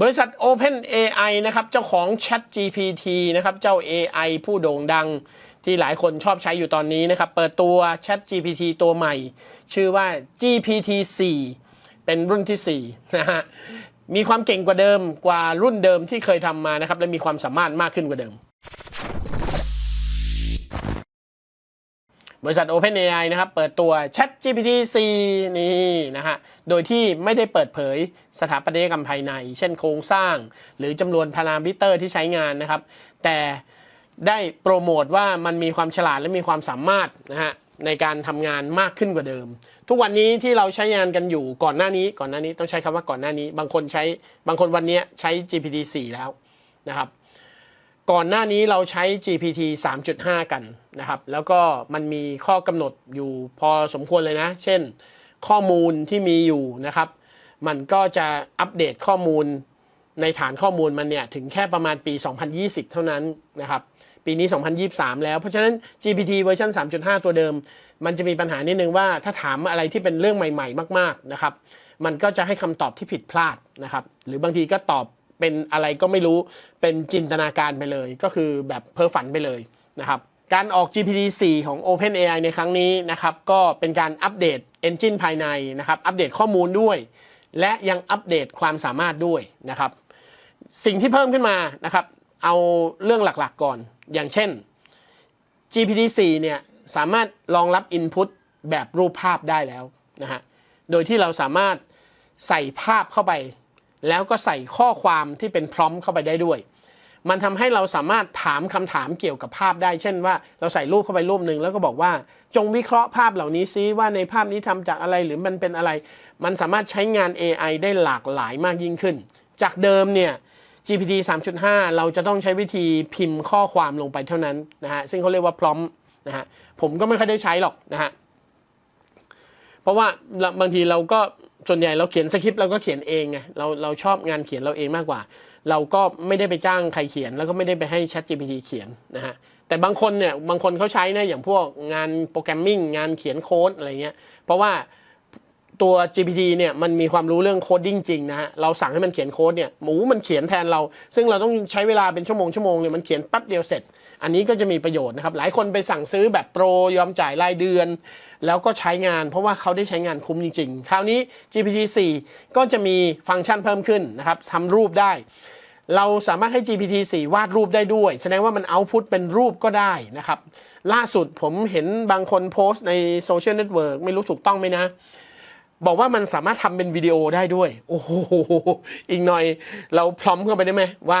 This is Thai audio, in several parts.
บริษัท Open AI นะครับเจ้าของ Chat GPT นะครับเจ้า AI ผู้โด่งดังที่หลายคนชอบใช้อยู่ตอนนี้นะครับ เปิดตัว Chat GPT ตัวใหม่ ชื่อว่า GPT 4 เป็นรุ่นที่4นะฮะมีความเก่งกว่าเดิมกว่ารุ่นเดิมที่เคยทำมานะครับ และมีความสามารถมากขึ้นกว่าเดิม บริษัท OpenAI นะครับ เปิดตัว ChatGPT 4นี่นะฮะ โดยที่ไม่ได้เปิดเผยสถาปัตยกรรมภายใน เช่นโครงสร้าง หรือจำนวนพารามิเตอร์ที่ใช้งานนะครับ แต่ได้โปรโมทว่ามันมีความฉลาดและมีความสามารถนะฮะในการทำงานมากขึ้นกว่าเดิม ทุกวันนี้ที่เราใช้งานกันอยู่ก่อนหน้านี้ก่อนหน้านี้ต้องใช้คำว่าก่อนหน้านี้ บางคนใช้บางคนวันนี้ใช้ GPT 4 แล้วนะครับ ก่อนหน้านี้เราใช้ GPT 3.5 กันนะครับ แล้วก็มันมีข้อกำหนดอยู่พอสมควรเลยนะ เช่น ข้อมูลที่มีอยู่นะครับ มันก็จะอัปเดตข้อมูลในฐานข้อมูลมันเนี่ย ถึงแค่ประมาณปี 2020 เท่านั้นนะครับ ปีนี้ 2023 แล้ว เพราะฉะนั้น GPT เวอร์ชัน3.5 ตัวเดิม มันจะมีปัญหานิดนึงว่าถ้าถามอะไรที่เป็นเรื่องใหม่ ๆ มาก ๆนะครับ มันก็จะให้คำตอบที่ผิดพลาดนะครับ หรือบางทีก็ตอบ เป็นอะไรก็ไม่รู้เป็นจินตนาการไปเลย ก็คือแบบเพ้อฝันไปเลยนะครับการออก GPT 4 ของ OpenAI ในครั้งนี้นะครับก็เป็นการอัปเดต Engine ภายในนะครับอัปเดตข้อมูลด้วย และยังอัปเดตความสามารถด้วยนะครับสิ่งที่เพิ่มขึ้นมานะครับเอาเรื่องหลักๆก่อน อย่างเช่น GPT-4 เนี่ยสามารถรองรับ Input แบบรูปภาพได้แล้วนะฮะโดยที่เราสามารถใส่ภาพเข้าไป แล้วก็ใส่ข้อความที่เป็นพร้อมเข้าไปได้ด้วย มันทำให้เราสามารถถามคำถามเกี่ยวกับภาพได้ เช่นว่าเราใส่รูปเข้าไปรูปหนึ่งแล้วก็บอกว่า จงวิเคราะห์ภาพเหล่านี้ซิว่าในภาพนี้ทำจากอะไรหรือมันเป็นอะไร มันสามารถใช้งาน AI ได้หลากหลายมากยิ่งขึ้น จากเดิมเนี่ย GPT 3.5 เราจะต้องใช้วิธีพิมพ์ข้อความลงไปเท่านั้นนะฮะซึ่งเขาเรียกว่าพร้อมนะฮะผมก็ไม่ค่อยได้ใช้หรอกนะฮะเพราะว่าบางทีเราก็ ส่วนใหญ่เราเขียนสคริปต์เราก็เขียนเองไงเราเราชอบงานเขียนเราเองมากกว่า เราก็ไม่ได้ไปจ้างใครเขียน แล้วก็ไม่ได้ไปให้ Chat GPT เขียนนะฮะแต่บางคนเนี่ยบางคนเขาใช้นะอย่างพวกงานโปรแกรมมิ่งงานเขียนโค้ดอะไรเงี้ยเพราะว่าตัว GPT เนี่ยมันมีความรู้เรื่องโคดดิ้งจริงนะฮะเราสั่งให้มันเขียนโค้ดเนี่ยหมูมันเขียนแทนเรา ซึ่งเราต้องใช้เวลาเป็นชั่วโมงชั่วโมงเนี่ยมันเขียนแป๊บเดียวเสร็จ อันนี้ก็จะมีประโยชน์นะครับ หลายคนไปสั่งซื้อแบบโปรยอมจ่ายรายเดือน แล้วก็ใช้งานเพราะว่าเขาได้ใช้งานคุ้มจริง ๆ คราวนี้ GPT 4 ก็จะมีฟังก์ชันเพิ่มขึ้นนะครับทำรูปได้ เราสามารถให้ GPT 4 วาดรูปได้ด้วย แสดงว่ามันเอาพุตเป็นรูปก็ได้นะครับ ล่าสุดผมเห็นบางคนโพสต์ในโซเชียลเน็ตเวิร์กไม่รู้ถูกต้องไหมนะบอกว่ามันสามารถทำเป็นวิดีโอได้ด้วย โอ้โห อีกหน่อยเราพร้อมเข้าไปได้ไหมว่า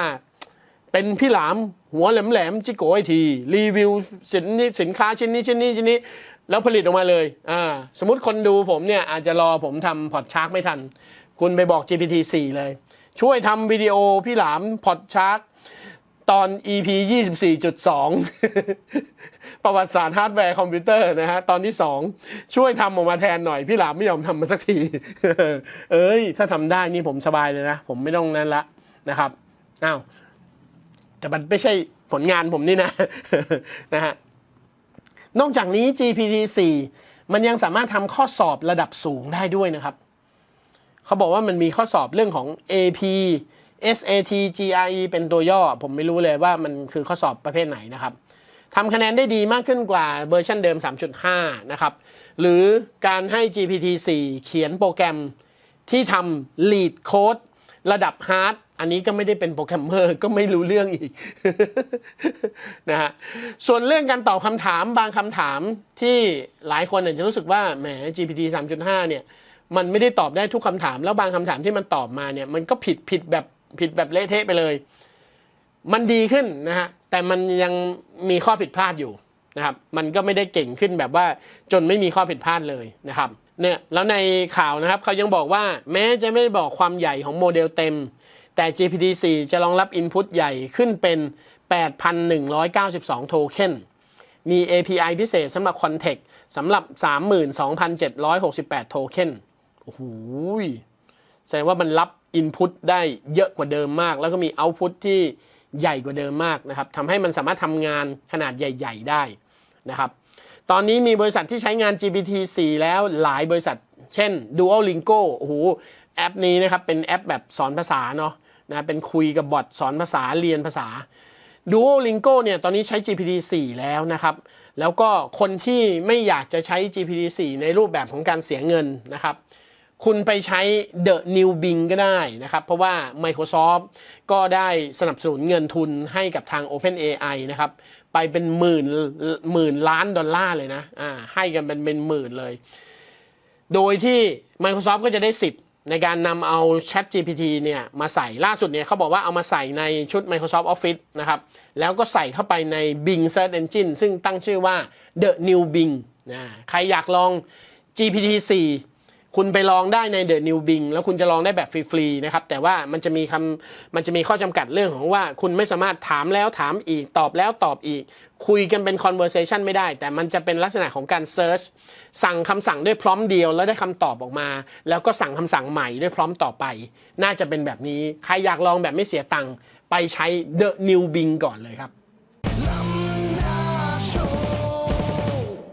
เป็นพี่หลามหัวแหลมๆจิโกไอที รีวิวสินนี้สินค้าชิ้นนี้ชิ้นนี้ชิ้นนี้ แล้วผลิตออกมาเลยอ่าสมมติคนดูผมเนี่ยอาจจะรอผมทำพอดชาร์กไม่ทัน คุณไปบอก GPT 4 เลย ช่วยทำวิดีโอพี่หลามพอดชาร์กตอน EP 24.2 ประวัติศาสตร์ฮาร์ดแวร์คอมพิวเตอร์นะฮะ ตอนที่ 2 ช่วยทำออกมาแทนหน่อย พี่หลามไม่ยอมทำมาสักที เอ้ย ถ้าทำได้นี่ผมสบายเลยนะ ผมไม่ต้องนั้นละนะครับ อ้าว แต่มันไม่ใช่ผลงานผมนี่นะนะฮะนอกจากนี้ GPT-4 มันยังสามารถทำข้อสอบระดับสูงได้ด้วยนะครับเขาบอกว่ามันมีข้อสอบเรื่องของ AP SAT GRE เป็นตัวย่อ ผมไม่รู้เลยว่ามันคือข้อสอบประเภทไหนนะครับทำคะแนนได้ดีมากขึ้นกว่าเวอร์ชันเดิม 3.5 นะครับ หรือการให้ GPT-4 เขียนโปรแกรมที่ทำ lead code ระดับ hard อันนี้ก็ไม่ได้เป็นโปรแกรมเมอร์ก็ไม่รู้เรื่องอีกนะฮะส่วนเรื่องการตอบคำถามบางคำถามที่หลายคนอาจจะรู้สึกว่าแหม GPT 3.5 เนี่ย มันไม่ได้ตอบได้ทุกคำถาม แล้วบางคำถามที่มันตอบมาเนี่ย มันก็ผิดผิดแบบผิดแบบเละเทะไปเลย มันดีขึ้นนะฮะแต่มันยังมีข้อผิดพลาดอยู่นะครับมันก็ไม่ได้เก่งขึ้นแบบว่าจนไม่มีข้อผิดพลาดเลยนะครับเนี่ยแล้วในข่าวนะครับเขายังบอกว่าแม้จะไม่ได้บอกความใหญ่ของโมเดลเต็ม แต่ GPT-4 จะรองรับ Input ใหญ่ขึ้นเป็น 8,192 โทเค็น มี API พิเศษสำหรับ Context สำหรับ 32,768 โทเค็น โอ้โห แสดงว่ามันรับ Input ได้เยอะกว่าเดิมมาก แล้วก็มี Output ที่ใหญ่กว่าเดิมมากนะครับทำให้มันสามารถทำงานขนาดใหญ่ ๆ ได้นะครับ ตอนนี้มีบริษัทที่ใช้งาน GPT-4 แล้วหลายบริษัท เช่น Duolingo โอ้โห แอปนี้นะครับเป็นแอปแบบสอนภาษาเนาะนะเป็นคุยกับบอทสอนภาษาเรียนภาษา Duolingo เนี่ยตอนนี้ใช้ GPT-4 แล้วนะครับ แล้วก็คนที่ไม่อยากจะใช้ GPT-4 ในรูปแบบของการเสียเงินนะครับ คุณไปใช้ The New Bing ก็ได้นะครับ เพราะว่า Microsoft ก็ได้สนับสนุนเงินทุนให้กับทาง OpenAI นะครับ ไปเป็นหมื่นหมื่นล้านดอลลาร์เลยนะอ่าให้กันเป็นเป็นหมื่นเลย โดยที่ Microsoft ก็จะได้สิทธิ์ ในการนำเอา Chat GPT เนี่ยมาใส่ล่าสุดเนี่ยเขาบอกว่าเอามาใส่ในชุด Microsoft Office นะครับ แล้วก็ใส่เข้าไปใน Bing Search Engine ซึ่งตั้งชื่อว่า The New Bing นะใครอยากลอง GPT 4 คุณไปลองได้ใน The New Bing แล้วคุณจะลองได้แบบฟรีๆนะครับ แต่ว่ามันจะมีคำมันจะมีข้อจำกัดเรื่องของว่า คุณไม่สามารถถามแล้วถามอีกตอบแล้วตอบอีก คุยกันเป็น conversation ไม่ได้ แต่มันจะเป็นลักษณะของการ search สั่งคำสั่งด้วยพร้อมเดียวแล้วได้คำตอบออกมา แล้วก็สั่งคำสั่งใหม่ด้วยพร้อมต่อไป น่าจะเป็นแบบนี้ ใครอยากลองแบบไม่เสียตังค์ไปใช้ The New Bing ก่อนเลยครับ